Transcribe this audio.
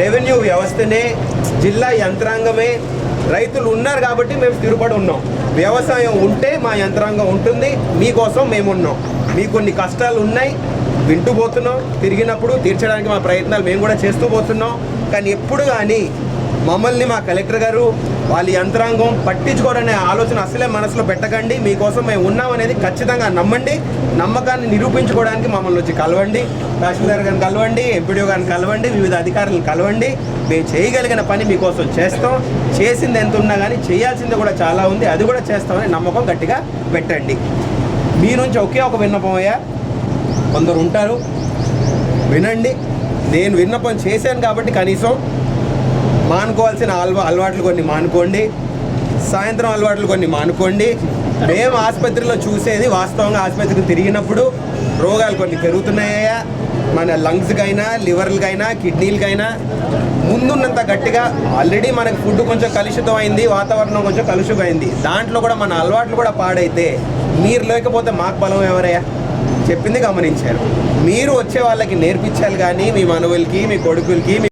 Revenue వ్యవస్థనే జిల్లా యంత్రాంగమే. రైతులు ఉన్నారు కాబట్టి మేము స్థిరపడి ఉన్నాం. వ్యవసాయం ఉంటే మా యంత్రాంగం ఉంటుంది మీకోసం మేము ఉన్నాం. మీకు కొన్ని కష్టాలు ఉన్నాయి వింటూ పోతున్నాం. తిరిగినప్పుడు తీర్చడానికి మా ప్రయత్నాలు మేము కూడా చేస్తూ పోతున్నాం. కానీ ఎప్పుడు కానీ మమ్మల్ని మా కలెక్టర్ గారు వాళ్ళ యంత్రాంగం పట్టించుకోరనే ఆలోచన అసలే మనసులో పెట్టకండి. మీకోసం మేము ఉన్నామనేది ఖచ్చితంగా నమ్మండి. నమ్మకాన్ని నిరూపించుకోవడానికి మమ్మల్ని వచ్చి కలవండి. తహసీల్దార్ గారిని కలవండి ఎంపీడీఓ గారిని కలవండి వివిధ అధికారులను కలవండి. మేము చేయగలిగిన పని మీకోసం చేస్తాం. చేసింది ఎంత ఉన్నా కానీ చేయాల్సింది కూడా చాలా ఉంది. అది కూడా చేస్తామని నమ్మకం గట్టిగా పెట్టండి. మీ నుంచి ఒకే ఒక విన్నపం అయ్యా. కొందరు ఉంటారు. వినండి. నేను విన్నపం చేశాను కాబట్టి కనీసం మానుకోవాల్సిన అలవా అలవాట్లు కొన్ని మానుకోండి. సాయంత్రం అలవాట్లు కొన్ని మానుకోండి. మేము ఆసుపత్రిలో చూసేది వాస్తవంగా ఆసుపత్రికి తిరిగినప్పుడు రోగాలు కొన్ని పెరుగుతున్నాయా మన లంగ్స్కైనా లివర్లకైనా కిడ్నీలకైనా. ముందున్నంత గట్టిగా ఆల్రెడీ మనకి ఫుడ్ కొంచెం కలుషితం అయింది వాతావరణం కొంచెం కలుషితమైంది దాంట్లో కూడా మన అలవాట్లు కూడా పాడైతే మీరు లేకపోతే మాకు బలం ఎవరయ్యా? చెప్పింది గమనించారు. మీరు వచ్చే వాళ్ళకి నేర్పించాలి కానీ మీ మనవులకి మీ కొడుకులకి మీ